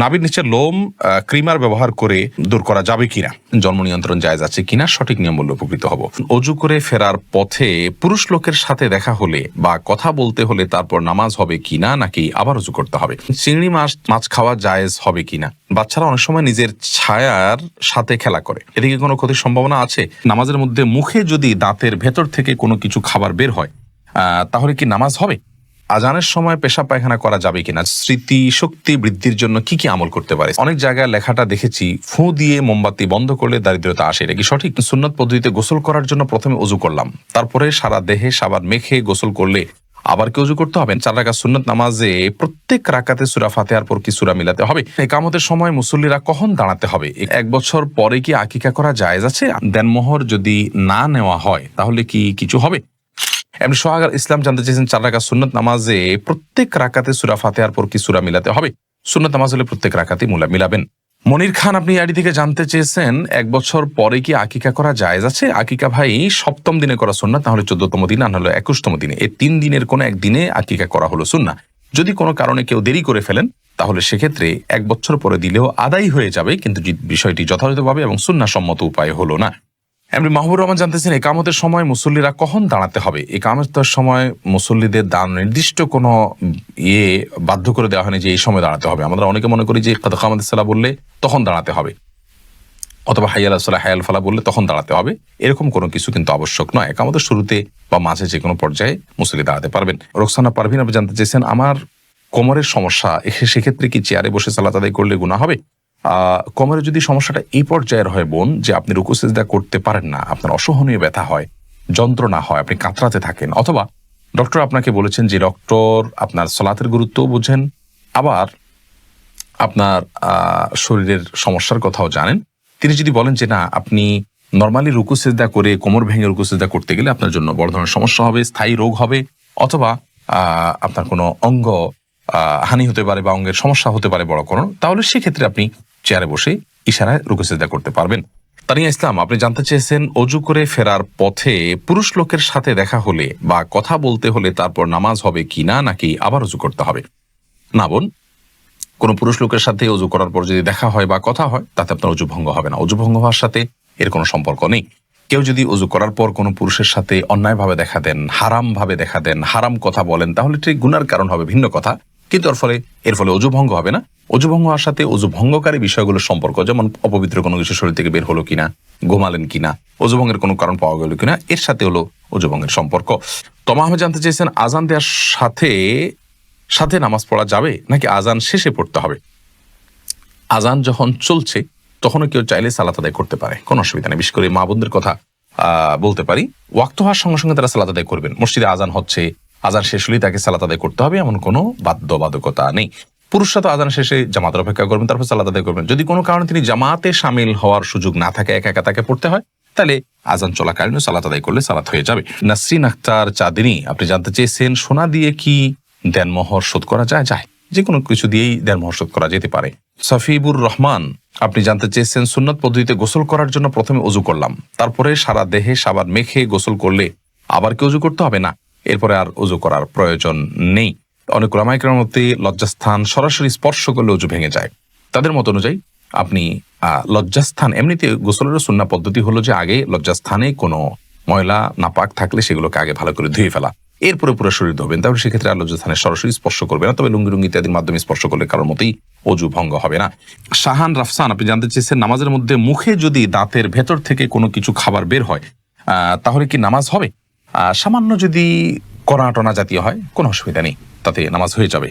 নাভির নিচে লোম ক্রিমার ব্যবহার করে দূর করা যাবে কিনা? জন্ম নিয়ন্ত্রণ জায়জ আছে কিনা? সঠিক নিয়ম বলে উপকৃত হব। অজু করে ফেরার পথে পুরুষ লোকের সাথে দেখা হলে বা কথা বলতে হলে তারপর নামাজ হবে কিনা নাকি আবার অজু করতে হবে? চিংড়ি মাছ মাছ খাওয়া জায়েজ হবে কিনা? বাচ্চারা অনেক সময় নিজের ছায়ার সাথে খেলা করে। এদিকে কোনো ক্ষতির সম্ভাবনা আছে? নামাজের মধ্যে মুখে যদি দাঁতের ভেতর থেকে কোনো কিছু খাবার বের হয় তাহলে কি নামাজ হবে? আজানের সময় পেশা পায়খানা করা যাবে কিনা? স্মৃতি, শক্তি বৃদ্ধির জন্য কি কি আমল করতে পারে অনেক জায়গায় লেখাটা দেখেছি, ফু দিয়ে মোমবাতি বন্ধ করলে দারিদ্রতা আসে। এটা কি সঠিক? সুন্নত পদ্ধতিতে গোসল করার জন্য প্রথমে উজু করলাম। তারপরে সারা দেহে সাবান মেখে গোসল করলে আবার কি উজু করতে হবে? চার রাখা সুন্নত নামাজে প্রত্যেক রাকাতে সুরা ফাতেহার পর কি সুরা মিলাতে হবে? একামতের সময় মুসল্লিরা কখন দাঁড়াতে হবে? এক বছর পরে কি আকিকা করা জায়েজ আছে? দেনমোহর যদি না নেওয়া হয়, তাহলে কি কিছু হবে? এমনি সোহাগার ইসলাম জানতে চেয়েছেন চার রাখা সুন্নত নামাজে প্রত্যেক রাকাতে সুরা ফাতেহার পর কি সুরা মিলাতে হবে? সুন্নত নামাজ হলে প্রত্যেক রাকাতে মুলা মিলাবেন। মনির খান, আপনি আইডি থেকে জানতে চেয়েছেন, এক বছর পরে কি আকিকা করা জায়েজ আছে? আকিকা ভাই, সপ্তম দিনে করা সুন্নাত তাহলে চোদ্দতম দিন আর হলো একুশতম দিনে। এই তিন দিনের কোনো একদিনে আকিকা করা হলো সুন্না যদি কোনো কারণে কেউ দেরি করে ফেলেন, তাহলে সেক্ষেত্রে এক বছর পরে দিলেও আদায় হয়ে যাবে, কিন্তু বিষয়টি যথাযথভাবে এবং সুন্নাসম্মত উপায় হলো না। এমনি মাহবুর রহমান জানতেছেন একামতের সময় মুসল্লিরা কখন দাঁড়াতে হবে? একামতের সময় মুসল্লিদের দান নির্দিষ্ট কোনো ইয়ে বাধ্য করে দেওয়া হয়নি যে এই সময় দাঁড়াতে হবে। আমরা অনেকে মনে করি যে কামাদ সাল্লাহ বললে তখন দাঁড়াতে হবে। অথবা হাইয়াল সাল্লাহ হায়াল ফালা বললে তখন দাঁড়াতে হবে। এরকম কোনো কিছু কিন্তু আবশ্যক নয়। একামতের শুরুতে বা মাঝে যে কোনো পর্যায়ে মুসল্লি দাঁড়াতে পারবেন। রোকসানা পারভিন আপনি জানতে চেয়েছেন, আমার কোমরের সমস্যা সেক্ষেত্রে কি চেয়ারে বসে সালাত আদায় করলে গুণা হবে? কোমরে যদি সমস্যাটা এই পর্যায়ের হয় বোন, যে আপনি রুকু সেজদা করতে পারেন না, আপনার অসহনীয় ব্যথা হয়, যন্ত্রণা হয়, আপনি কাতরাতে থাকেন, অথবা ডক্টর আপনাকে বলেছেন যে ডক্টর আপনার সলাতের গুরুত্ব বুঝেন। আবার আপনার শরীরের সমস্যার কথাও জানেন। তিনি যদি বলেন যে, না, আপনি নর্মালি রুকু সেজদা করে কোমর ভেঙে রুকু করতে গেলে আপনার জন্য বড় ধরনের সমস্যা হবে, স্থায়ী রোগ হবে, অথবা আপনার কোনো অঙ্গ হানি হতে পারে বা অঙ্গের সমস্যা হতে পারে বড় কোনো তাহলে সেক্ষেত্রে আপনি চেয়ারে বসে ইশারায় রুকু সেজদা করতে পারবেন। তানিয়া ইসলাম, আপনি জানতে চেয়েছেন অজু করে ফেরার পথে পুরুষ লোকের সাথে দেখা হলে বা কথা বলতে হলে তারপর নামাজ হবে কি না, নাকি আবার অজু করতে হবে? না বোন, কোনো পুরুষ লোকের সাথে অজু করার পর যদি দেখা হয় বা কথা হয়, তাতে আপনার অজু ভঙ্গ হবে না। অজু ভঙ্গ হওয়ার সাথে এর কোনো সম্পর্ক নেই। কেউ যদি অজু করার পর কোনো পুরুষের সাথে অন্যায়ভাবে দেখা দেন, হারামভাবে দেখা দেন, হারাম কথা বলেন, তাহলে ঠিক গুনার কারণ হবে ভিন্ন কথা। কিন্তু এর ফলে এর ফলে অজু ভঙ্গ হবে না। অজু ভঙ্গ হওয়ার সাথে অজু ভঙ্গকারী বিষয়গুলোর সম্পর্ক, যেমন অপবিত্র কোনো কিছু শরীর থেকে বের হলো কিনা, ঘুমালেন কিনা, অজু ভঙ্গের কোনো কারণ পাওয়া গেল কিনা, এর সাথে হলো অজু ভঙ্গের সম্পর্ক। তমা আহমেদ জানতে চেয়েছেন, আজান দেওয়ার সাথে সাথে নামাজ পড়া যাবে নাকি আজান শেষে পড়তে হবে? আজান যখন চলছে, তখনও কেউ চাইলে সালাত আদায় করতে পারে। কোনো অসুবিধা নেই। বিশেষ করে মা বোনদের কথা বলতে পারি। ওয়াক্ত হওয়ার সঙ্গে সঙ্গে তারা সালাত আদায় করবেন। মসজিদে আজান হচ্ছে আজান শেষ হলেই তাকে সালাত আদায় করতে হবে, এমন কোনো বাধ্যবাধকতা নেই। পুরুষরা তো আজান শেষে জামাতের অপেক্ষা করবেন, তারপর সালাত আদায় করবেন। যদি কোনো কারণে তিনি জামাতে সামিল হওয়ার সুযোগ না থাকে, একা একা তাকে পড়তে হয়, তাহলে আজান চলাকালীন সালাত আদায় করলে সালাত হয়ে যাবে। নাসরিন আক্তার চাঁদিনী, আপনি জানতে চেয়েছেন, সোনা দিয়ে কি দেনমোহর শোধ করা যায়? যায়। যে কোনো কিছু দিয়েই দেনমোহর শোধ করা যেতে পারে। সফিবুর রহমান, আপনি জানতে চেয়েছেন, সুন্নত পদ্ধতিতে গোসল করার জন্য প্রথমে অজু করলাম। তারপরে সারা দেহে সাবান মেখে গোসল করলে আবার কি অজু করতে হবে? না। এরপরে আর অজু করার প্রয়োজন নেই। অনেক রামায়িকের মধ্যে লজ্জাস্থান সরাসরি স্পর্শ করলে অজু ভেঙে যায়। তাদের মত অনুযায়ী আপনি লজ্জাস্থান, এমনিতে গোসলের সুন্না পদ্ধতি হলো যে আগে লজ্জাস্থানে কোনো ময়লা, নাপাক থাকলে সেগুলোকে আগে ভালো করে ধুয়ে ফেলা। এরপরে পুরো শরীর ধোবেন। তাহলে সেক্ষেত্রে আর লজ্জাস্থানে সরাসরি স্পর্শ করবে না। তবে লুঙ্গি লুঙ্গি ইত্যাদির মাধ্যমে স্পর্শ করলে কারোর মতেই অজু ভঙ্গ হবে না। শাহান, রাফসান, আপনি জানতে চেয়েছেন নামাজের মধ্যে মুখে যদি দাঁতের ভেতর থেকে কোনো কিছু খাবার বের হয় তাহলে কি নামাজ হবে? সামান্য যদি কণা টনা জাতীয় হয়, কোনো অসুবিধা নেই, তাতে নামাজ হয়ে যাবে।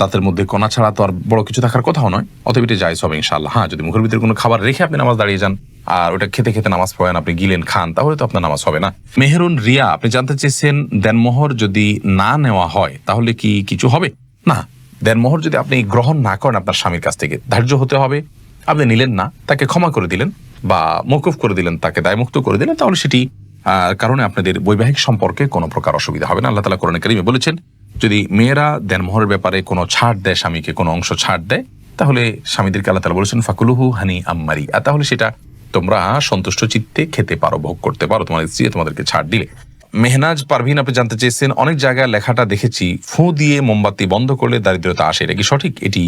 দাঁতের মধ্যে কণা ছাড়া তো আর বড় কিছু থাকার কথাও নয়, অতএব এটা জায়জ হবে ইনশাল্লাহ হ্যাঁ যদি মুখের ভিতরে কোনো খাবার রেখে আপনি নামাজ দাঁড়িয়ে যান, আর ওটা খেতে খেতে নামাজ পড়েন, আপনি গিলেন, খান, তাহলে তো আপনার নামাজ হবে না। মেহরুন রিয়া, আপনি জানতে চেয়েছেন দেনমোহর যদি না নেওয়া হয়, তাহলে কি কিছু হবে? না, দেনমোহর যদি আপনি গ্রহণ না করেন আপনার স্বামীর কাছ থেকে, ধার্য হতে হবে। আপনি নিলেন না, তাকে ক্ষমা করে দিলেন, বা মকুফ করে দিলেন, তাকে দায়মুক্ত করে দিলেন, তাহলে সেটি কারণে আপনাদের বৈবাহিক সম্পর্কে কোনো প্রকার অসুবিধা হবে না। আল্লাহ তালা কোরআন কারিমে বলেছেন, যদি মেয়েরা দেনমোহরের ব্যাপারে কোনো ছাড় দেয় স্বামীকে, কোনো অংশ ছাড় দেয়, তাহলে স্বামীদেরকে আল্লাহ তালা বলেছেন, ফাকুলুহু হানি আম্মারি। আর তাহলে সেটা তোমরা সন্তুষ্ট চিত্তে খেতে পারো, ভোগ করতে পারো তোমার স্ত্রী তোমাদেরকে ছাড় দিলে। মেহনাজ পারভিন, আপনি জানতে চেয়েছেন, অনেক জায়গায় লেখাটা দেখেছি, ফু দিয়ে মোমবাতি বন্ধ করলে দারিদ্রতা আসে, এটা কি সঠিক? এটি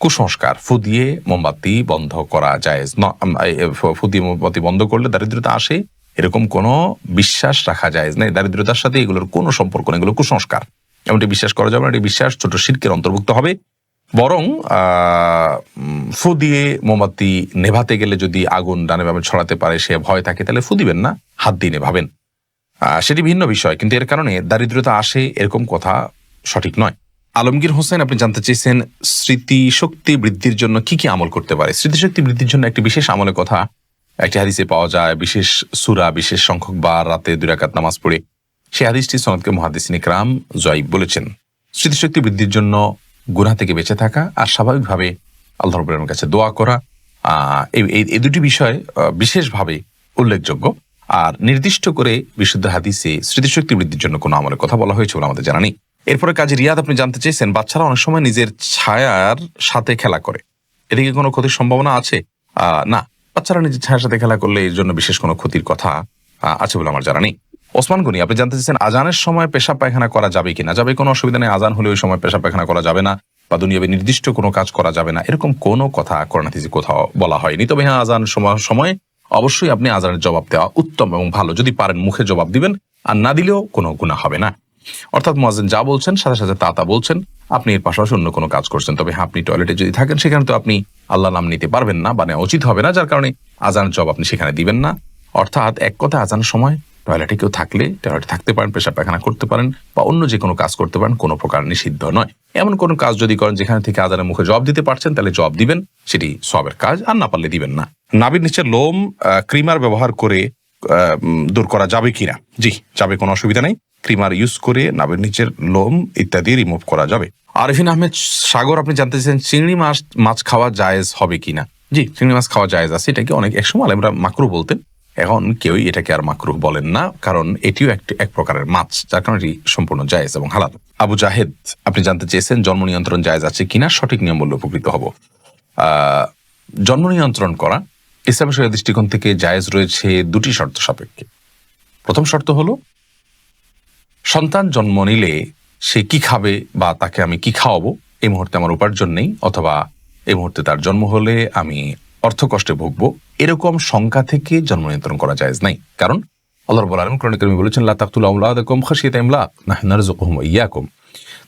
কুসংস্কার, ফু দিয়ে মোমবাতি বন্ধ করা যায় ফু দিয়ে মোমবাতি বন্ধ করলে দারিদ্রতা আসে এরকম কোনো বিশ্বাস রাখা যায় না। দারিদ্রতার সাথে এগুলোর কোনো সম্পর্ক নেই, এগুলো কুসংস্কার। এমনটি বিশ্বাস করা যাবে না, এটি বিশ্বাস ছোট শিল্পের অন্তর্ভুক্ত হবে। বরং ফু দিয়ে মোমবাতি নেভাতে গেলে যদি আগুন ডানে বামে ছড়াতে পারে, সে ভয় থাকে, তাহলে ফু দিবেন না, হাত দিয়ে নেভাবেন। সেটি ভিন্ন বিষয়, কিন্তু এর কারণে দারিদ্রতা আসে এরকম কথা সঠিক নয়। আলমগীর হোসেন, আপনি জানতে চেয়েছেন, স্মৃতিশক্তি বৃদ্ধির জন্য কি কি আমল করতে পারে? স্মৃতিশক্তি বৃদ্ধির জন্য একটি বিশেষ আমলের কথা একটি হাদিসে পাওয়া যায়, বিশেষ সুরা, বিশেষ সংখ্যক বার রাতে দুই রাকাত নামাজ পড়ে। সেই হাদিসটি সনদকে মহাদিসিন ইকরাম জয়ীব বলেছেন। স্মৃতিশক্তি বৃদ্ধির জন্য গুনাহ থেকে বেঁচে থাকা আর স্বাভাবিকভাবে আল্লাহ রবের কাছে দোয়া করা এই দুটি বিষয় বিশেষভাবে উল্লেখযোগ্য। আর নির্দিষ্ট করে বিশুদ্ধ হাদিসে স্মৃতিশক্তি বৃদ্ধির জন্য কোনো আমলের কথা বলা হয়েছে বলে আমাদের জানা নেই। এরপরে কাজে রিয়াদ, আপনি জানতে চেয়েছেন, বাচ্চারা অনেক সময় নিজের ছায়ার সাথে খেলা করে। এদিকে কোনো ক্ষতির সম্ভাবনা আছে? না। বাচ্চারা নিজের ছায়ার সাথে খেলা করলে এর জন্য বিশেষ কোনো ক্ষতির কথা আছে বলে আমার জানা নেই। ওসমান গনি, আপনি জানতে চাইছেন আজানের সময় পেশাব পায়খানা করা যাবে কিনা? যাবে কোনো অসুবিধা নেই, আজান হলে ওই সময় পেশাব পায়খানা করা যাবে না বা দুনিয়াবে নির্দিষ্ট কোনো কাজ করা যাবে না। এরকম কোনো কথা করোনাথিজি কোথাও বলা হয়নি। তবে হ্যাঁ আজান সময় সময় অবশ্যই আপনি আজানের জবাব দেওয়া উত্তম এবং ভালো। যদি পারেন মুখে জবাব দিবেন, আর না দিলেও কোনো গুণা হবে না। অর্থাৎ মোয়াজেন যা বলছেন, সাথে সাথে তা তা বলছেন। আপনি এর পাশাপাশি অন্য কোনো কাজ করছেন। তবে হ্যাঁ আপনি টয়লেটে যদি থাকেন, সেখানে তো আপনি আল্লাহ নাম নিতে পারবেন না মানে উচিত হবে না, যার কারণে আজান জব আপনি সেখানে দিবেন না। অর্থাৎ এক কথা আজানের সময় টয়লেটে কেউ থাকলে টয়লেটে থাকতে পারেন পেশাব পায়খানা করতে পারেন বা অন্য যে কোনো কাজ করতে পারেন, কোনো প্রকার নিষিদ্ধ নয়। এমন কোনো কাজ যদি করেন যেখানে থেকে আজানের মুখে জব দিতে পারছেন, তাহলে জব দিবেন, সেটি সবের কাজ, আর না পারলে দিবেন না। নাবির নিচের লোম ক্রিমার ব্যবহার করে দূর করা যাবে কিনা? জি, যাবে, কোনো অসুবিধা নেই। ক্রিমার ইউজ করে নাবের নিচের লোম ইত্যাদি রিমুভ করা যাবে। আরিফিন আহমেদ, সাগর, আপনি জানতে চাইছেন চিংড়ি মাছ মাছ খাওয়া জায়েজ হবে কিনা? জি, চিংড়ি মাছ খাওয়া জায়েজ আছে, এটাকে অনেক একসময় আমরা মাকরু বলতেন। এখন কেউই এটাকে আর মাকরু বলেন না, কারণ এটিও একটি, এক প্রকারের মাছ, যার কারণে এটি সম্পূর্ণ জায়েজ এবং হালাল। আবু জাহেদ, আপনি জানতে চেয়েছেন জন্ম নিয়ন্ত্রণ জায়েজ আছে কিনা? সঠিক নিয়ম বললে উপকৃত হব। জন্ম নিয়ন্ত্রণ করা, ইসলাম শরিয়া দৃষ্টিকোণ থেকে জায়েজ রয়েছে দুটি শর্ত সাপেক্ষে। প্রথম শর্ত হলো সন্তান জন্ম নিলে সে কি খাবে বা তাকে আমি কি খাওয়াবো? এই মুহূর্তে আমার উপার্জন নেই, অথবা এই মুহূর্তে তার জন্ম হলে আমি অর্থ কষ্টে ভুগবো। এরকম শঙ্কা থেকে জন্ম নিয়ন্ত্রণ করা যায় নাই। কারণ আল্লাহ রব্বুল আলামিন কোরআনে কারিমে বলেছেন, লা তাকতুলু আওলাদাকুম খাশিয়াতা ইমলাক, নাহনু নারযুকুহুম ওয়া ইয়াকুম।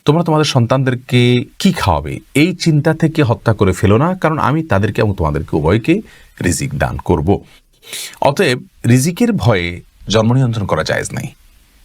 তোমরা তোমাদের সন্তানদেরকে কি খাওয়াবে? এই চিন্তা থেকে হত্যা করে ফেলো না, কারণ আমি তাদেরকে এবং তোমাদেরকে উভয়কে রিজিক দান করব। অতএব রিজিকের ভয়ে জন্ম নিয়ন্ত্রণ করা জায়েজ নাই।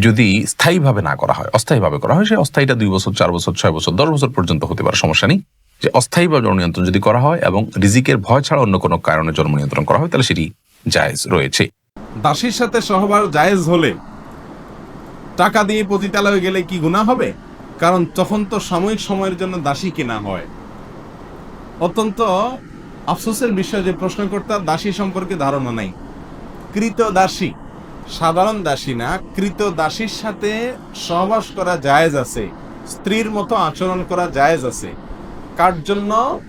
যদি স্থায়ীভাবে না করা হয়, অস্থায়ীভাবে করা হয় সে অস্থায়ীটা দুই বছর, চার বছর, ছয় বছর, দশ বছর পর্যন্ত হতে পারে, সমস্যা নেই। যে অস্থায়ীভাবে জন্ম নিয়ন্ত্রণ যদি করা হয় এবং রিজিকের ভয় ছাড়া অন্য কোনো কারণে জন্ম নিয়ন্ত্রণ করা হয়, তাহলে সেটি জায়েজ রয়েছে। দাসীর সাথে সহবাস জায়েজ হলে টাকা দিয়ে পতিতালয়ে গেলে কি গুণা হবে? কারণ তখন তো সাময়িক সময়ের জন্য দাসী কেনা হয়। অত্যন্ত আফসোসের বিষয় যে প্রশ্নকর্তার দাসী সম্পর্কে ধারণা নাই। কৃত দাসী। সাধারণ দাসী না, কৃত দাসীর সাথে সহবাস করা জায়েজ আছে, স্ত্রীর মতো আচরণ করা জায়েজ আছে। কার জন্য?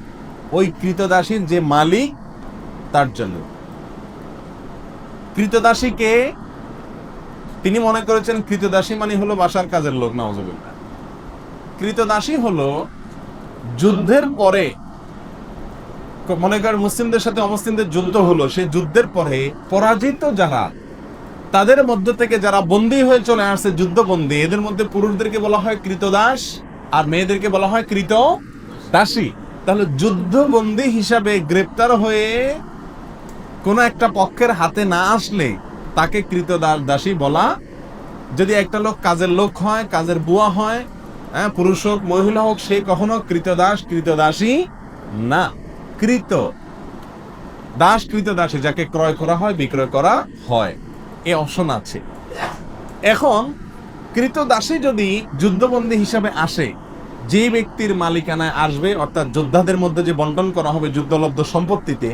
ওই কৃতদাসীর যে মালিক, তার জন্য। কৃতদাসীকে তিনি মনে করেছেন কৃতদাসী মানে হলো বাসার কাজের লোক নওয়াজবিল্লাহ কৃতদাসী হলো যুদ্ধের পরে, মনে করেন মুসলিমদের সাথে অমুসলিমদের যুদ্ধ হলো, সেই যুদ্ধের পরে পরাজিত যারা তাদের মধ্য থেকে যারা বন্দী হয়ে চলে আসছে যুদ্ধবন্দী, এদের মধ্যে পুরুষদেরকে বলা হয় কৃতদাস আর মেয়েদেরকে বলা হয় কৃত দাসী। তাহলে যুদ্ধবন্দী হিসাবে গ্রেপ্তার হয়ে কোনো একটা পক্ষের হাতে না আসলে তাকে কৃতদাস দাসী বলা। যদি একটা লোক কাজের লোক হয়, কাজের বুয়া হয় হ্যাঁ পুরুষ হোক, মহিলা হোক, সে কখনো কৃতদাস কৃতদাসী না। কৃত দাস কৃতদাসী যাকে ক্রয় করা হয়, বিক্রয় করা হয়। এ অপশন আছে। এখন কৃতদাসী যদি যুদ্ধবন্দী হিসাবে আসে যে ব্যক্তির মালিকানায় আসবে, অর্থাৎ যোদ্ধাদের মধ্যে যে বন্টন করা হবে যুদ্ধলব্ধ সম্পত্তিতে,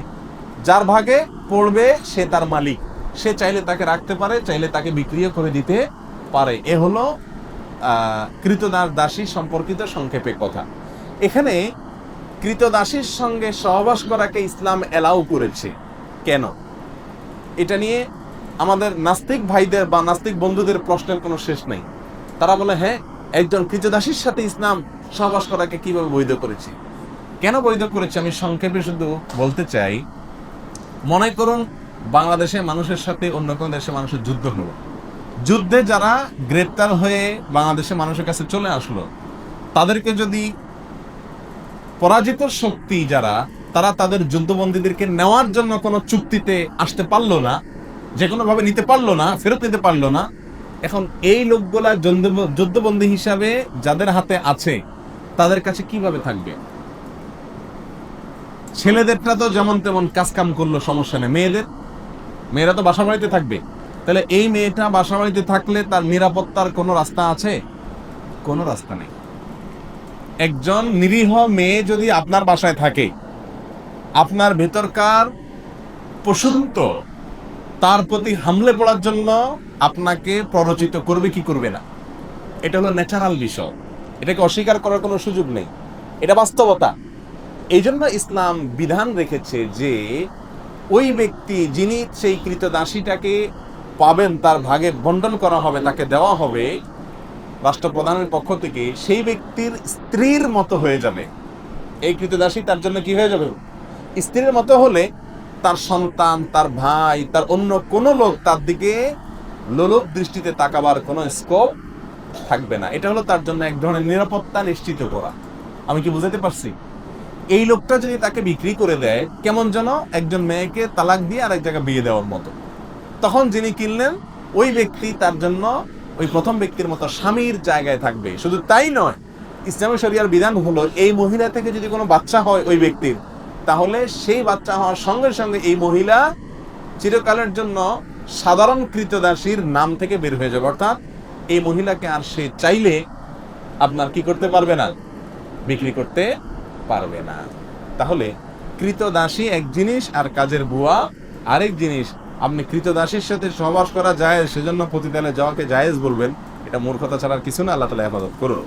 যার ভাগে পড়বে সে তার মালিক। সে চাইলে তাকে রাখতে পারে, চাইলে তাকে বিক্রিও করে দিতে পারে। এ হলো কৃতদাস দাসী সম্পর্কিত সংক্ষেপে কথা। এখানে কৃতদাসীর সঙ্গে সহবাস করাকে ইসলাম এলাও করেছে। কেন? এটা নিয়ে আমাদের নাস্তিক ভাইদের বা নাস্তিক বন্ধুদের প্রশ্নের কোনো শেষ নেই। তারা বলে হ্যাঁ একজন কৃতদাসীর সাথে ইসলাম সহবাস করাকে কীভাবে বৈধ করেছি? কেন বৈধ করেছি? আমি সংক্ষেপে শুধু বলতে চাই, মনে করুন বাংলাদেশে মানুষের সাথে অন্য কোনো দেশে মানুষের যুদ্ধ হলো। যুদ্ধে যারা গ্রেপ্তার হয়ে বাংলাদেশের মানুষের কাছে চলে আসলো, তাদেরকে যদি পরাজিত শক্তি যারা, তারা তাদের যুদ্ধবন্দীদেরকে নেওয়ার জন্য কোনো চুক্তিতে আসতে পারল না যে কোনো ভাবে নিতে পারল না, ফেরত নিতে পারল না। এখন এই লোকগুলা যুদ্ধ- যুদ্ধবন্দী হিসাবে যাদের হাতে আছে, তাদের কাছে কীভাবে থাকবে? ছেলেদেরটা তো যেমন তেমন কাজ কাম করল, সমস্যা নেই। মেয়েদের? মেয়েরা তো বাসা বাড়িতে থাকবে। তাহলে এই মেয়েটা বাসা বাড়িতে থাকলে তার নিরাপত্তার কোনো রাস্তা আছে? কোনো রাস্তা নেই। একজন নিরীহ মেয়ে যদি আপনার বাসায় থাকে, আপনার ভেতরকার পশুত্ব তার প্রতি হামলে পড়ার জন্য আপনাকে প্ররোচিত করবে কি করবে না। এটা হলো ন্যাচারাল বিষয়। এটাকে অস্বীকার করার কোনো সুযোগ নেই। এটা বাস্তবতা। এই জন্য ইসলাম বিধান রেখেছে যে, ওই ব্যক্তি যিনি সেই কৃতদাসীটাকে পাবেন, তার ভাগে বন্টন করা হবে, তাকে দেওয়া হবে, রাষ্ট্রপ্রধানের পক্ষ থেকে সেই ব্যক্তির স্ত্রীর মতো হয়ে যাবে। এই কৃতদাসী তার জন্য কি হয়ে যাবে? স্ত্রীর মতো হলে তার সন্তান, তার ভাই, তার অন্য কোনো লোক তার দিকে লোলক দৃষ্টিতে তাকাবার কোনো স্কোপ থাকবে না। এটা হলো তার জন্য এক ধরনের নিরাপত্তা নিশ্চিত করা। আমি কি বুঝাতে পারছি? এই লোকটা যদি তাকে বিক্রি করে দেয়, কেমন যেন একজন মেয়েকে তালাক দিয়ে আরেক জায়গায় বিয়ে দেওয়ার মতো। তখন যিনি কিনলেন, ওই ব্যক্তি তার জন্য ওই প্রথম ব্যক্তির মতো স্বামীর জায়গায় থাকবে। শুধু তাই নয়, ইসলামী শরিয়ার বিধান হলো, এই মহিলা থেকে যদি কোনো বাচ্চা হয় ওই ব্যক্তির তাহলে সেই বাচ্চা হওয়ার সঙ্গে সঙ্গে এই মহিলা চিরকালের জন্য সাধারণ কৃতদাসীর নাম থেকে বের হয়ে যাবে। অর্থাৎ এই মহিলাকে আর সে চাইলে আপনার কি করতে পারবে না? বিক্রি করতে পারবে না। তাহলে কৃতদাসী এক জিনিস আর কাজের বুয়া আরেক জিনিস। আপনি কৃতদাসীর সাথে সহবাস করা যায়, সেজন্য প্রতিদানে যাওয়াকে জায়েজ বলবেন। এটা মূর্খতা ছাড়ার কিছু না, আল্লাহ তালা হেফাজত করুন।